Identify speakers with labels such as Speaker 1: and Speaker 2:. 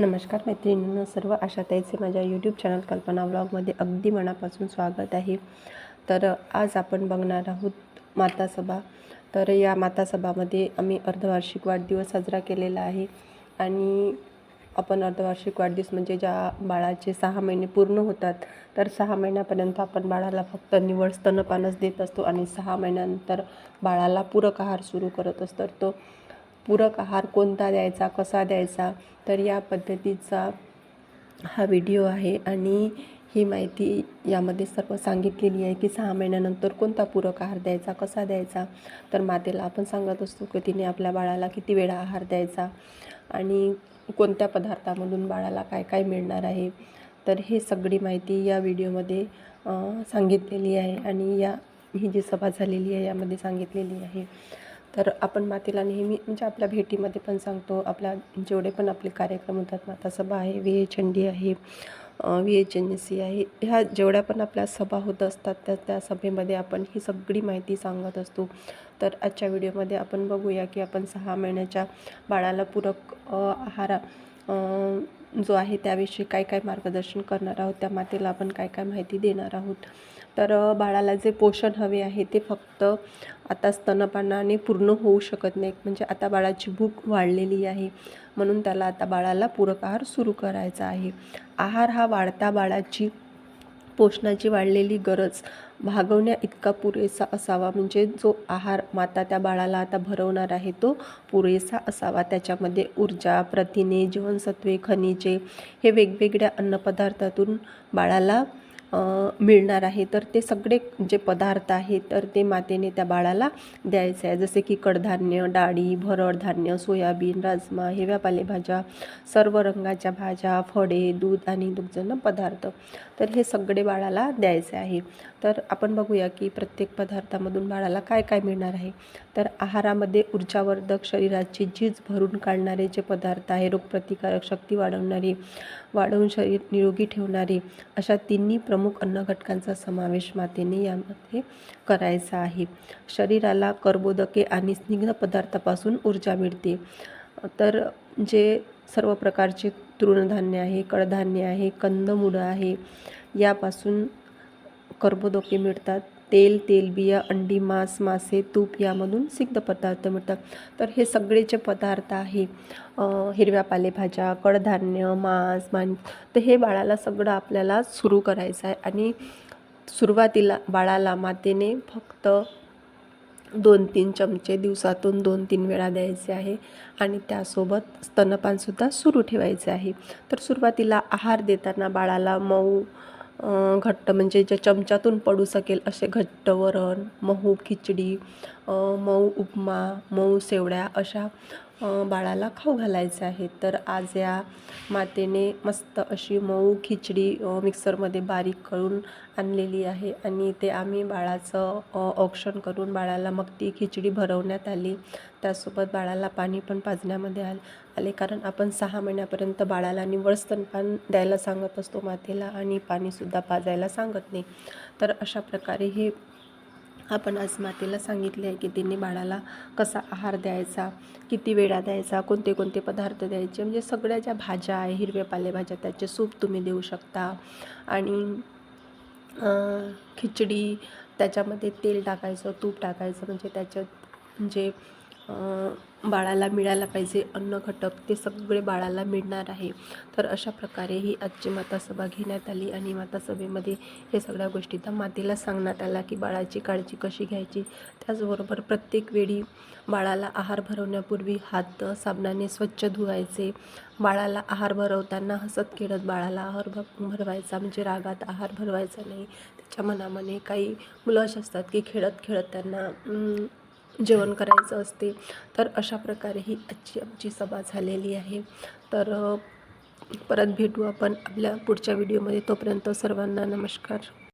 Speaker 1: नमस्कार मैत्रिणींना सर्व आशाताईचे माझ्या यूट्यूब चॅनल कल्पना व्लॉगमध्ये अगदी मनापासून स्वागत आहे. तर आज आपण बघणार आहोत मातासभा तर या मातासभामध्ये आम्ही अर्धवार्षिक वाढदिवस साजरा केलेला आहे आणि आपण अर्धवार्षिक वाढदिवस म्हणजे ज्या बाळाचे सहा महिने पूर्ण होतात तर सहा महिन्यापर्यंत आपण बाळाला फक्त निवड स्तनपानच देत असतो आणि सहा महिन्यानंतर बाळाला पूरक आहार सुरू करत असतो. तर तो पूरक आहार कोणता द्यायचा कसा द्यायचा तर या पद्धतीचा हा व्हिडिओ आहे आणि ही माहिती यामध्ये सर्व सांगितलेली आहे की सहा महिन्यानंतर कोणता पूरक आहार द्यायचा कसा द्यायचा. तर मातेला आपण सांगत असतो की तिने आपल्या बाळाला किती वेळा आहार द्यायचा आणि कोणत्या पदार्थामधून बाळाला काय काय मिळणार आहे. तर हे सगळी माहिती या व्हिडिओमध्ये सांगितलेली आहे आणि या ही जी सभा झालेली आहे यामध्ये सांगितलेली आहे. तर आपण मातेला नेहमी म्हणजे आपल्या भेटीमध्ये पण सांगतो आपल्या जेवढे पण आपले कार्यक्रम होतात माता सभा आहे विहे चंडी आहे व्ही एच एन सी आहे ह्या जेवढ्या पण आपल्या सभा होत असतात त्या त्या सभेमध्ये आपण ही सगळी माहिती सांगत असतो. तर आजच्या व्हिडिओमध्ये आपण बघूया की आपण सहा महिन्याच्या बाळाला पूरक आहारा जो आहे त्याविषयी काय काय मार्गदर्शन करणार आहोत त्या मातेला आपण काय काय माहिती देणार आहोत. तर बाळाला जे पोषण हवे आहे ते फक्त आता स्तनपानाने पूर्ण होऊ शकत नाही म्हणजे आता बाळाची भूक वाढलेली आहे. म्हणून त्याला आता बाळाला पूरक आहार सुरू करायचा आहे. आहार हा वाढता बाळाची पोषणाची वाढलेली गरज भागवण्या इतका पुरेसा असावा. म्हणजे जो आहार माता त्या बाळाला आता भरवणार आहे तो पुरेसा असावा. त्याच्यामध्ये ऊर्जा प्रथिने जीवनसत्वे खनिजे हे वेगवेगळ्या अन्नपदार्थातून बाळाला मिळणार आहे. तर ते सगळे जे पदार्थ आहेत तर ते मातेने त्या बाळाला द्यायचे आहे. जसे की कडधान्य डाळी भरड धान्य सोयाबीन राजमा हिरव्या पालेभाज्या सर्व रंगाच्या भाज्या फळे दूध आणि दुग्धजन्य पदार्थ. तर हे सगळे बाळाला द्यायचे आहे. तर आपण बघूया की प्रत्येक पदार्थामधून बाळाला काय काय मिळणार आहे. तर आहारामध्ये ऊर्जावर्धक शरीराची झीज भरून काढणारे जे पदार्थ आहे रोगप्रतिकारक शक्ती वाढवणारी वाढवून शरीर निरोगी ठेवणारे अशा तिन्ही प्रमुख अन्न घटकांचा समावेश मातेने यामध्ये करायचा आहे. शरीराला कर्बोदके आणि स्निग्ध पदार्थापासून ऊर्जा मिळते. तर जे सर्व प्रकारचे तृणधान्य आहे कडधान्य आहे कंदमुळं आहे यापासून कर्बोदके मिळतात. तेल तेलबिया अंडी मांस मासे तूप यामधून सिद्ध पदार्थ मिळतात. तर हे सगळे जे पदार्थ आहे हिरव्या पालेभाज्या कडधान्य मांस मान तर हे बाळाला सगळं आपल्याला सुरू करायचं आहे. आणि सुरुवातीला बाळाला मातेने फक्त दोन तीन चमचे दिवसातून दोन तीन वेळा द्यायचे आहे. आणि त्यासोबत स्तनपानसुद्धा सुरू ठेवायचे आहे. तर सुरुवातीला आहार देताना बाळाला मऊ घट्ट म्हणजे जे चमच्यातून पडू शकेल असे घट्ट वरण मऊ खिचडी मऊ उपमा मऊ शेवड्या अशा बाळाला खाऊ घालायचे आहे. तर आज या मातेने मस्त अशी मऊ खिचडी मिक्सरमध्ये बारीक करून आणलेली आहे आणि ते आम्ही बाळाचं औक्षण करून बाळाला मग ती खिचडी भरवण्यात आली. त्यासोबत बाळाला पाणी पण पाजण्यामध्ये आले आले. कारण आपण सहा महिन्यापर्यंत बाळाला निवळ स्तनपान द्यायला सांगत असतो मातेला आणि पाणीसुद्धा पाजायला सांगत नाही. तर अशा प्रकारे हे आपण आज मातेला सांगितले आहे की तिने बाळाला कसा आहार द्यायचा किती वेळा द्यायचा कोणते कोणते पदार्थ द्यायचे म्हणजे सगळ्या ज्या भाज्या आहे हिरव्या पालेभाज्या त्याचे सूप तुम्ही देऊ शकता. आणि खिचडी त्याच्यामध्ये तेल टाकायचं तूप टाकायचं म्हणजे त्याच्यात जे बाळाला मिळायला पाहिजे अन्न घटक ते सगळे बाळाला मिळणार आहे. तर अशा प्रकारे ही आजची मातासभा घेण्यात आली आणि मातासभेमध्ये हे सगळ्या गोष्टी त्या मातेला सांगण्यात आला की बाळाची काळजी कशी घ्यायची. त्याचबरोबर प्रत्येक वेळी बाळाला आहार भरवण्यापूर्वी हात साबणाने स्वच्छ धुवायचे. बाळाला आहार भरवताना हसत खेळत बाळाला आहार भ भरवायचा म्हणजे रागात आहार भरवायचा नाही. त्याच्या मनामध्ये काही मुलं अशी असतात की खेळत खेळत त्यांना जेवण करायचं असते तर अशा प्रकारे ही आजची आमची सभा झालेली आहे. तर परत भेटू आपण आपल्या पुढच्या व्हिडिओमध्ये. तोपर्यंत सर्वांना नमस्कार.